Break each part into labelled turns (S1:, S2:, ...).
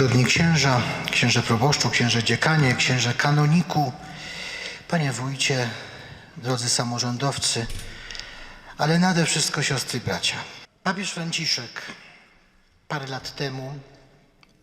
S1: Czcigodni księża, księże proboszczu, księże dziekanie, księże kanoniku, panie wójcie, drodzy samorządowcy, ale nade wszystko siostry bracia. Papież Franciszek parę lat temu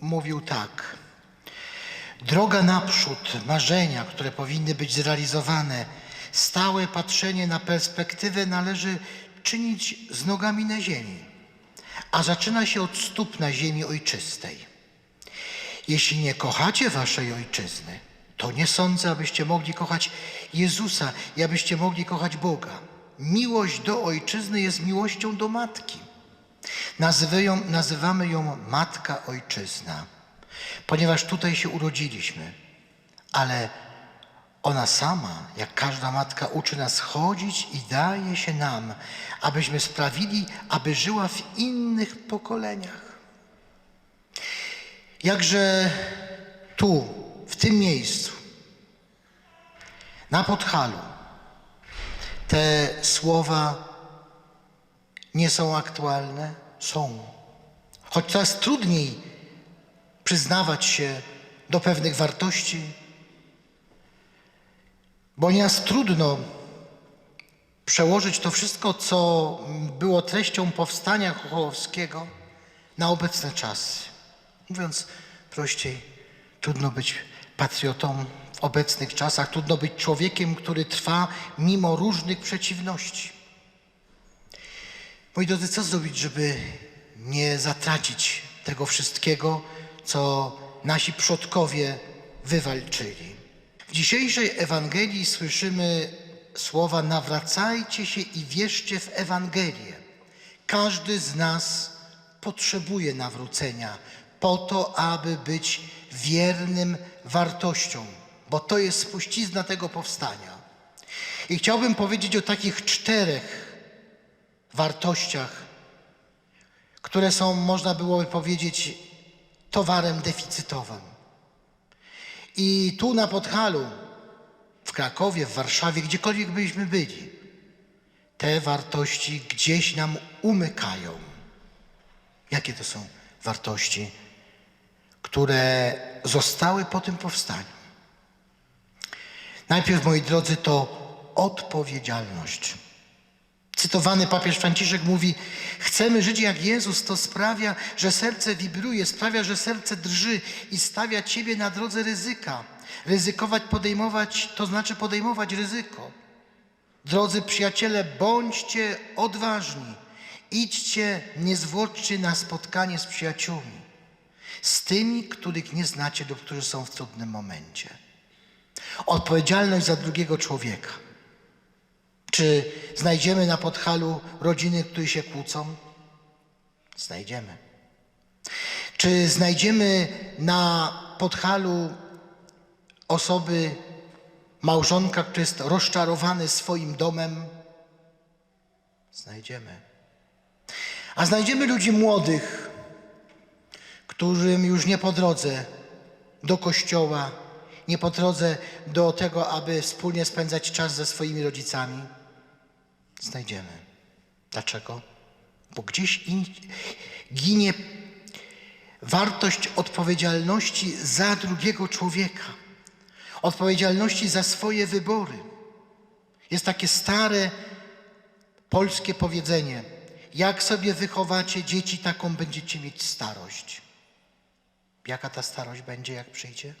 S1: mówił tak. Droga naprzód, marzenia, które powinny być zrealizowane, stałe patrzenie na perspektywę należy czynić z nogami na ziemi, a zaczyna się od stóp na ziemi ojczystej. Jeśli nie kochacie waszej ojczyzny, to nie sądzę, abyście mogli kochać Jezusa i abyście mogli kochać Boga. Miłość do ojczyzny jest miłością do matki. Nazywają, nazywamy ją Matka Ojczyzna, ponieważ tutaj się urodziliśmy, ale ona sama, jak każda matka, uczy nas chodzić i daje się nam, abyśmy sprawili, aby żyła w innych pokoleniach. Jakże tu, w tym miejscu, na Podhalu, te słowa nie są aktualne? Są. Choć coraz trudniej przyznawać się do pewnych wartości, bo nieraz trudno przełożyć to wszystko, co było treścią powstania chochołowskiego na obecne czasy. Mówiąc prościej, trudno być patriotą w obecnych czasach, trudno być człowiekiem, który trwa mimo różnych przeciwności. Moi drodzy, co zrobić, żeby nie zatracić tego wszystkiego, co nasi przodkowie wywalczyli? W dzisiejszej Ewangelii słyszymy słowa: nawracajcie się i wierzcie w Ewangelię. Każdy z nas potrzebuje nawrócenia po to, aby być wiernym wartościom, bo to jest spuścizna tego powstania. I chciałbym powiedzieć o takich czterech wartościach, które są, można byłoby powiedzieć, towarem deficytowym. I tu na Podhalu, w Krakowie, w Warszawie, gdziekolwiek byśmy byli, te wartości gdzieś nam umykają. Jakie to są wartości, które zostały po tym powstaniu? Najpierw, moi drodzy, to odpowiedzialność. Cytowany papież Franciszek mówi: Chcemy żyć jak Jezus, to sprawia, że serce wibruje, sprawia, że serce drży i stawia Ciebie na drodze ryzyka. Ryzykować, podejmować, to znaczy podejmować ryzyko. Drodzy przyjaciele, bądźcie odważni. Idźcie niezwłocznie na spotkanie z przyjaciółmi, z tymi, których nie znacie lub którzy są w trudnym momencie. Odpowiedzialność za drugiego człowieka. Czy znajdziemy na Podhalu rodziny, które się kłócą? Znajdziemy. Czy znajdziemy na Podhalu osoby, małżonka, który jest rozczarowany swoim domem? Znajdziemy. A znajdziemy ludzi młodych, którym już nie po drodze do kościoła, nie po drodze do tego, aby wspólnie spędzać czas ze swoimi rodzicami. Znajdziemy. Dlaczego? Bo gdzieś in, ginie wartość odpowiedzialności za drugiego człowieka, odpowiedzialności za swoje wybory. Jest takie stare polskie powiedzenie: jak sobie wychowacie dzieci, taką będziecie mieć starość. Jaka ta starość będzie, jak przyjdzie?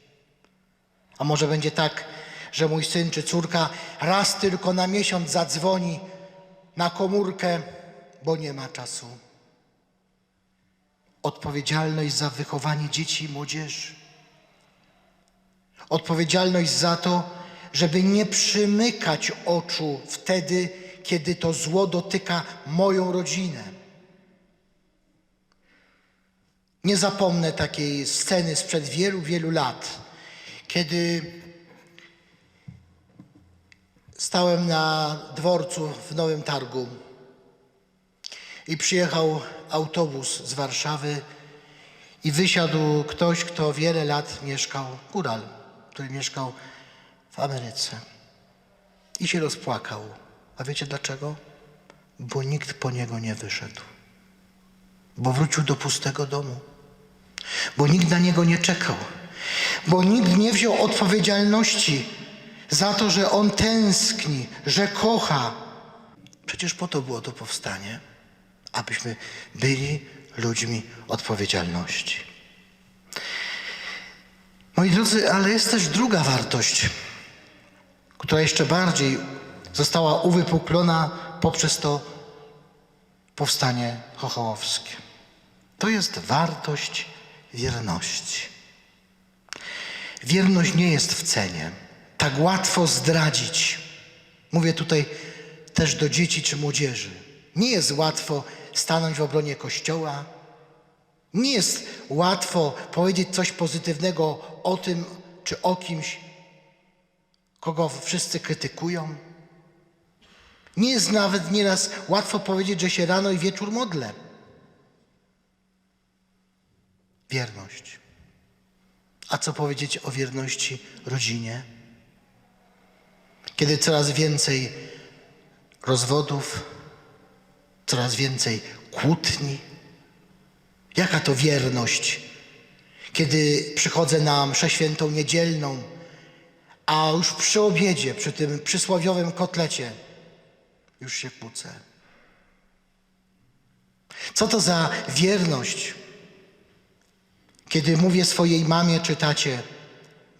S1: A może będzie tak, że mój syn czy córka raz tylko na miesiąc zadzwoni na komórkę, bo nie ma czasu. Odpowiedzialność za wychowanie dzieci i młodzieży. Odpowiedzialność za to, żeby nie przymykać oczu wtedy, kiedy to zło dotyka moją rodzinę. Nie zapomnę takiej sceny sprzed wielu, wielu lat, kiedy stałem na dworcu w Nowym Targu i przyjechał autobus z Warszawy i wysiadł ktoś, kto wiele lat mieszkał, góral, który mieszkał w Ameryce i się rozpłakał. A wiecie dlaczego? Bo nikt po niego nie wyszedł. Bo wrócił do pustego domu. Bo nikt na niego nie czekał, bo nikt nie wziął odpowiedzialności za to, że on tęskni, że kocha. Przecież po to było to powstanie, abyśmy byli ludźmi odpowiedzialności. Moi drodzy, ale jest też druga wartość, która jeszcze bardziej została uwypuklona poprzez to powstanie chochołowskie. To jest wartość wierności. Wierność nie jest w cenie. Tak łatwo zdradzić. Mówię tutaj też do dzieci czy młodzieży. Nie jest łatwo stanąć w obronie Kościoła. Nie jest łatwo powiedzieć coś pozytywnego o tym czy o kimś, kogo wszyscy krytykują. Nie jest nawet nieraz łatwo powiedzieć, że się rano i wieczór modlę. Wierność. A co powiedzieć o wierności rodzinie? Kiedy coraz więcej rozwodów, coraz więcej kłótni. Jaka to wierność? Kiedy przychodzę na mszę świętą niedzielną, a już przy obiedzie, przy tym przysłowiowym kotlecie, już się kłócę. Co to za wierność, kiedy mówię swojej mamie czy tacie,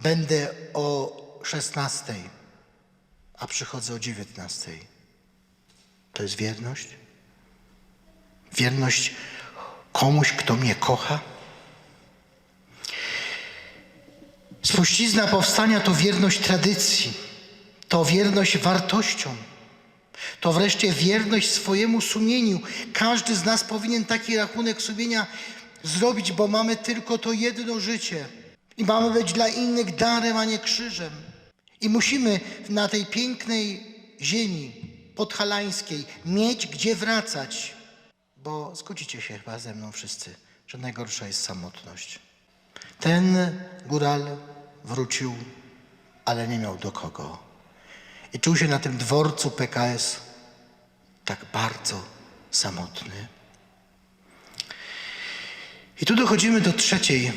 S1: będę o 16, a przychodzę o 19. To jest wierność? Wierność komuś, kto mnie kocha? Spuścizna powstania to wierność tradycji, to wierność wartościom, to wreszcie wierność swojemu sumieniu. Każdy z nas powinien taki rachunek sumienia zrobić, bo mamy tylko to jedno życie i mamy być dla innych darem, a nie krzyżem. I musimy na tej pięknej ziemi podhalańskiej mieć gdzie wracać, bo zgodzicie się chyba ze mną wszyscy, że najgorsza jest samotność. Ten góral wrócił, ale nie miał do kogo. I czuł się na tym dworcu PKS tak bardzo samotny. I tu dochodzimy do trzeciej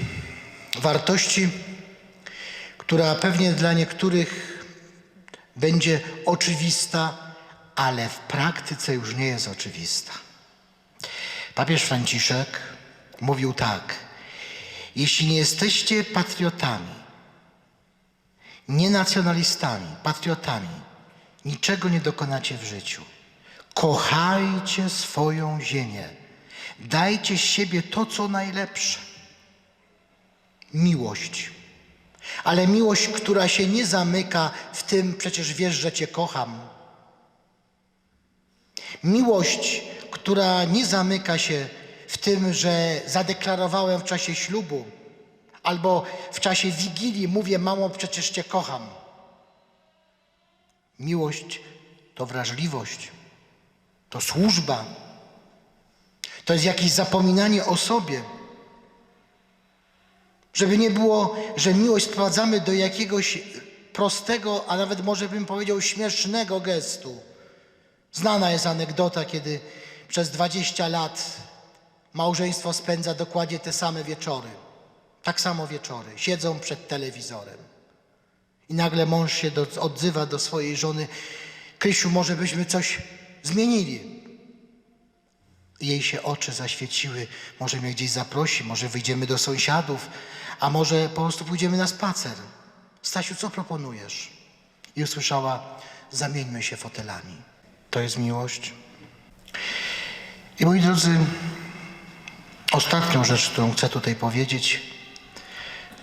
S1: wartości, która pewnie dla niektórych będzie oczywista, ale w praktyce już nie jest oczywista. Papież Franciszek mówił tak: Jeśli nie jesteście patriotami, nie nacjonalistami, patriotami, niczego nie dokonacie w życiu. Kochajcie swoją ziemię. Dajcie z siebie to, co najlepsze. Miłość. Ale miłość, która się nie zamyka w tym, przecież wiesz, że Cię kocham. Miłość, która nie zamyka się w tym, że zadeklarowałem w czasie ślubu albo w czasie wigilii mówię, mamo, przecież Cię kocham. Miłość to wrażliwość, to służba, to jest jakieś zapominanie o sobie. Żeby nie było, że miłość sprowadzamy do jakiegoś prostego, a nawet może bym powiedział śmiesznego gestu. Znana jest anegdota, kiedy przez 20 lat małżeństwo spędza dokładnie te same wieczory. Tak samo wieczory. Siedzą przed telewizorem. I nagle mąż się do, odzywa do swojej żony: Krysiu, może byśmy coś zmienili. Jej się oczy zaświeciły. Może mnie gdzieś zaprosi, może wyjdziemy do sąsiadów, a może po prostu pójdziemy na spacer. Stasiu, co proponujesz? I usłyszała: Zamieńmy się fotelami. To jest miłość. I moi drodzy, ostatnią rzecz, którą chcę tutaj powiedzieć,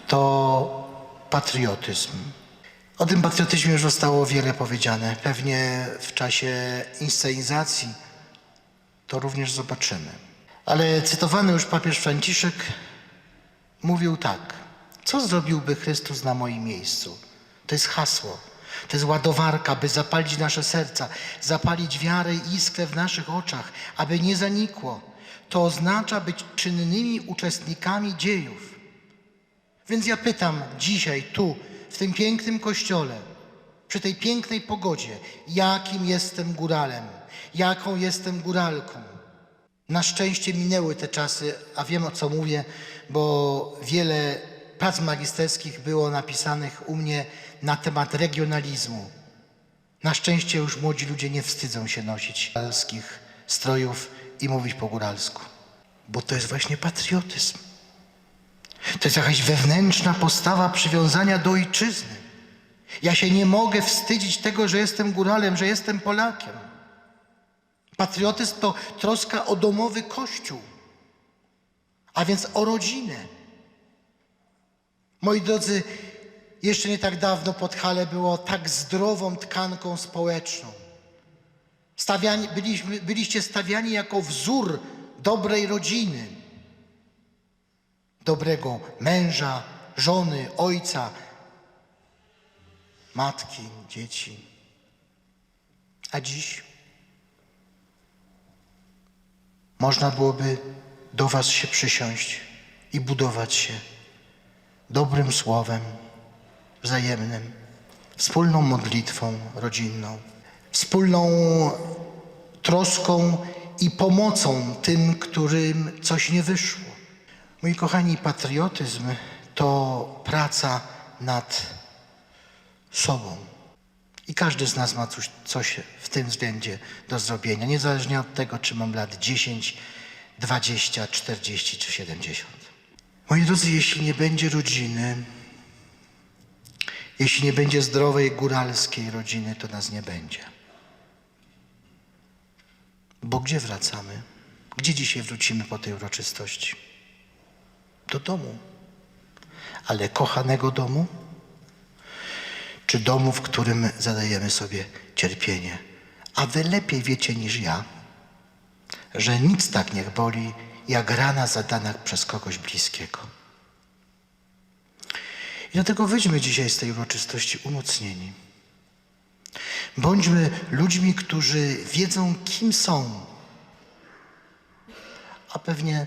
S1: to patriotyzm. O tym patriotyzmie już zostało wiele powiedziane. Pewnie w czasie inscenizacji to również zobaczymy. Ale cytowany już papież Franciszek mówił tak: Co zrobiłby Chrystus na moim miejscu? To jest hasło. To jest ładowarka, by zapalić nasze serca, zapalić wiarę i iskrę w naszych oczach, aby nie zanikło. To oznacza być czynnymi uczestnikami dziejów. Więc ja pytam dzisiaj, tu, w tym pięknym kościole, przy tej pięknej pogodzie, jakim jestem góralem, jaką jestem góralką. Na szczęście minęły te czasy, a wiem o co mówię, bo wiele prac magisterskich było napisanych u mnie na temat regionalizmu. Na szczęście już młodzi ludzie nie wstydzą się nosić góralskich strojów i mówić po góralsku, bo to jest właśnie patriotyzm. To jest jakaś wewnętrzna postawa przywiązania do ojczyzny. Ja się nie mogę wstydzić tego, że jestem góralem, że jestem Polakiem. Patriotyzm to troska o domowy kościół, a więc o rodzinę. Moi drodzy, jeszcze nie tak dawno Podhale było tak zdrową tkanką społeczną. Stawiani, byliśmy, byliście stawiani jako wzór dobrej rodziny, dobrego męża, żony, ojca, matki, dzieci. A dziś można byłoby do Was się przysiąść i budować się dobrym słowem, wzajemnym, wspólną modlitwą rodzinną, wspólną troską i pomocą tym, którym coś nie wyszło. Moi kochani, patriotyzm to praca nad sobą. I każdy z nas ma coś, coś w tym względzie do zrobienia, niezależnie od tego, czy mam lat 10, 20, 40 czy 70. Moi drodzy, jeśli nie będzie rodziny, jeśli nie będzie zdrowej góralskiej rodziny, to nas nie będzie. Bo gdzie wracamy? Gdzie dzisiaj wrócimy po tej uroczystości? Do domu. Ale kochanego domu? Czy domu, w którym zadajemy sobie cierpienie? A wy lepiej wiecie niż ja, że nic tak niech boli, jak rana zadana przez kogoś bliskiego. I dlatego wyjdźmy dzisiaj z tej uroczystości umocnieni. Bądźmy ludźmi, którzy wiedzą, kim są. A pewnie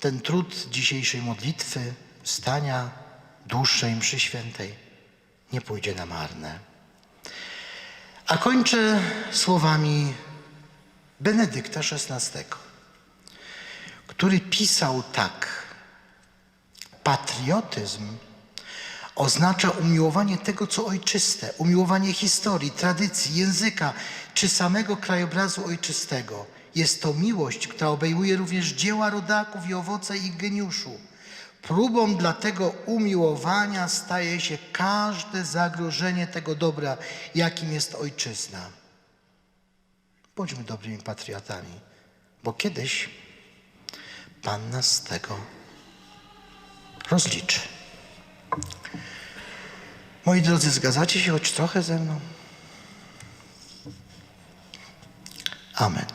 S1: ten trud dzisiejszej modlitwy, stania, dłuższej mszy świętej nie pójdzie na marne. A kończę słowami Benedykta XVI, który pisał tak. Patriotyzm oznacza umiłowanie tego, co ojczyste, umiłowanie historii, tradycji, języka czy samego krajobrazu ojczystego. Jest to miłość, która obejmuje również dzieła rodaków i owoce ich geniuszu. Próbą dla tego umiłowania staje się każde zagrożenie tego dobra, jakim jest ojczyzna. Bądźmy dobrymi patriotami, bo kiedyś Pan nas z tego rozliczy. Moi drodzy, zgadzacie się choć trochę ze mną? Amen.